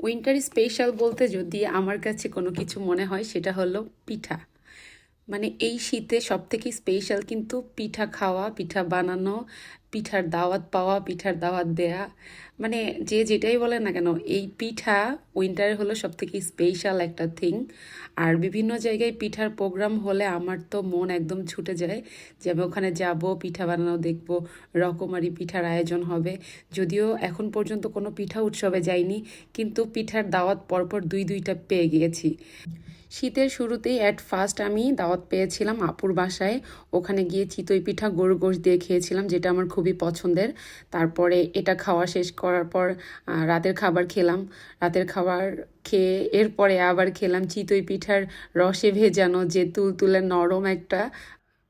Winter special বলতে যদি আমার কাছে কোনো কিছু মনে হয়, সেটা হলো পিঠা। মানে এই শীতে সব থেকে স্পেশাল কিন্তু পিঠা খাওয়া, পিঠা বানানো পিঠার দাওয়াত পাওয়া, পিঠার দাওয়াত দেয়া মানে যে যেটাই বলে না কেন, এই পিঠা উইন্টারে হলো সব থেকে স্পেশাল একটা থিং আর বিভিন্ন জায়গায় পিঠার প্রোগ্রাম হলে আমার তো মন একদম ছুটে যায় যে আমি ওখানে যাব, পিঠা বানানো দেখব, রকমারি পিঠার আয়োজন হবে। যদিও এখন পর্যন্ত কোনো পিঠা উৎসবে যাইনি, কিন্তু পিঠার দাওয়াত পরপর দুই দুইটা পেয়ে গিয়েছি। শীতের শুরুতেই অ্যাট ফার্স্ট আমি দাওয়াত পেয়েছিলাম আপুর বাসায়। ওখানে গিয়ে চিতই পিঠা গরু গোশ দিয়ে খেয়েছিলাম, যেটা আমার খুবই পছন্দের। তারপরে এটা খাওয়া শেষ করার পর রাতের খাবার খেলাম। রাতের খাবার খেয়ে এরপরে আবার খেলাম চিতই পিঠার রসে ভেজানো যে তুলতুলে নরম একটা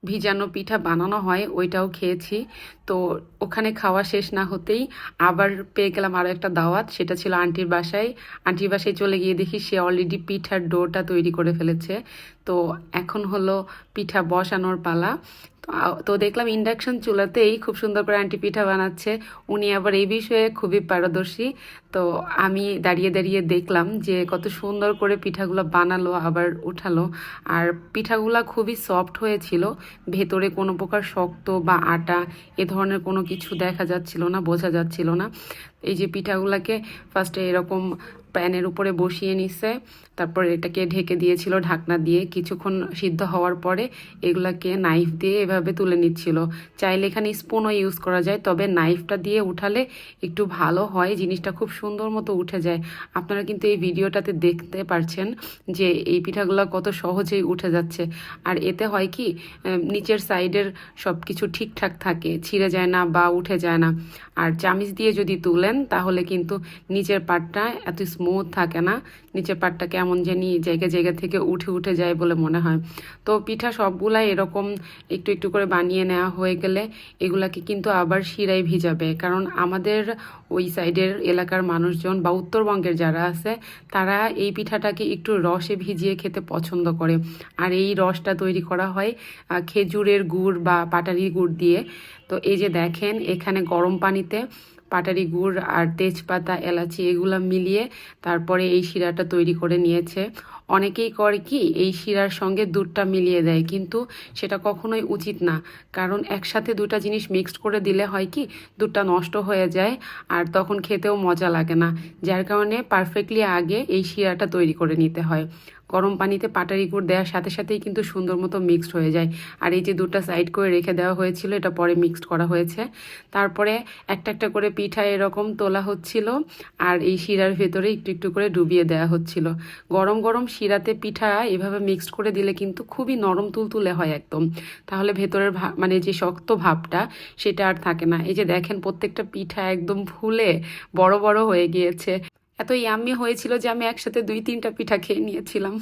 ভিজানো পিঠা বানানো হয়, ওইটাও খেয়েছি। তো ওখানে খাওয়া শেষ না হতেই আবার পেয়ে গেলাম আরও একটা দাওয়াত, সেটা ছিল আন্টির বাসায়। আন্টির বাসায় চলে গিয়ে দেখি সে অলরেডি পিঠার ডোটা তৈরি করে ফেলেছে। তো এখন হলো পিঠা বসানোর পালা। তো দেখলাম ইন্ডাকশন চুলাতেই খুব সুন্দর করে আন্টি পিঠা বানাচ্ছে। উনি আবার এই বিষয়ে খুবই পারদর্শী। তো আমি দাঁড়িয়ে দাঁড়িয়ে দেখলাম যে কত সুন্দর করে পিঠাগুলো বানালো, আবার উঠালো। আর পিঠাগুলা খুবই সফট হয়েছিল। ভেতরে কোনো প্রকার শক্ত বা আটা এ ধরনের কোনো কিছু দেখা যাচ্ছিল না, বোঝা যাচ্ছিল না। এই যে পিঠাগুলাকে ফার্স্টে এরকম প্যানের উপরে বসিয়ে নিছে, তারপর এটাকে ঢেকে দিয়েছিল ঢাকনা দিয়ে। কিছুক্ষণ সিদ্ধ হওয়ার পরে এগুলাকে নাইফ দিয়ে এভাবে তুলে নিচ্ছিল। চাইলে এখানে স্পুনও ইউজ করা যায়, তবে নাইফটা দিয়ে উঠালে একটু ভালো হয়, জিনিসটা খুব সুন্দর মতো উঠে যায়। আপনারা কিন্তু এই ভিডিওটাতে দেখতে পারছেন যে এই পিঠাগুলো কত সহজেই উঠে যাচ্ছে। আর এতে হয় কি নিচের সাইডের সব কিছু ঠিকঠাক থাকে, ছিঁড়ে যায় না বা উঠে যায় না। আর চামিচ দিয়ে যদি তুলেন, তাহলে কিন্তু নিচের পাটটা এত স্মুথ থাকে না, নিচের পাটটা কেমন জানি জায়গা জায়গা থেকে উঠে উঠে যায় বলে মনে হয়। তো পিঠা সবগুলাই এরকম একটু একটু করে বানিয়ে নেওয়া হয়ে গেলে এগুলাকে কিন্তু আবার শিরায় ভিজাবে। কারণ আমাদের ওই সাইডের এলাকার মানুষজন বা উত্তরবঙ্গের যারা আছে, তারা এই পিঠাটাকে একটু রসে ভিজিয়ে খেতে পছন্দ করে। আর এই রসটা তৈরি করা হয় খেজুরের গুড় বা পাটারি গুড় দিয়ে। তো এই যে দেখেন, এখানে গরম পানিতে পাটারি গুড় আর তেজপাতা, এলাচি এগুলো মিলিয়ে তারপরে এই শিরাটা তৈরি করে নিয়েছে। অনেকেই করে কি, এই শিরার সঙ্গে দুধটা মিলিয়ে দেয়, কিন্তু সেটা কখনোই উচিত না। কারণ একসাথে দুটা জিনিস মিক্সড করে দিলে হয় কি, দুধটা নষ্ট হয়ে যায় আর তখন খেতেও মজা লাগে না। যার কারণে পারফেক্টলি আগে এই শিরাটা তৈরি করে নিতে হয়। গরম পানিতে পাটারি গুড় দেওয়ার সাথে সাথেই কিন্তু সুন্দর মতো মিক্সড হয়ে যায়। আর এই যে দুটা সাইড করে রেখে দেওয়া হয়েছিল, এটা পরে মিক্সড করা হয়েছে। তারপরে একটা একটা করে পিঠা এরকম তোলা হচ্ছিল, আর এই শিরার ভেতরে একটু একটু করে ডুবিয়ে দেওয়া হচ্ছিল। গরম গরম শিরাতে পিঠা এভাবে মিক্সড করে দিলে কিন্তু খুবই নরম তুলতুলে হয় একদম। তাহলে ভেতরের ভা- মানে যে শক্ত ভাবটা, সেটা আর থাকে না। এই যে দেখেন, প্রত্যেকটা পিঠা একদম ফুলে বড় বড় হয়ে গিয়েছে। এত ইয়াম্মি হয়েছিল যে আমি একসাথে দুই তিনটা পিঠা খেয়ে নিয়েছিলাম।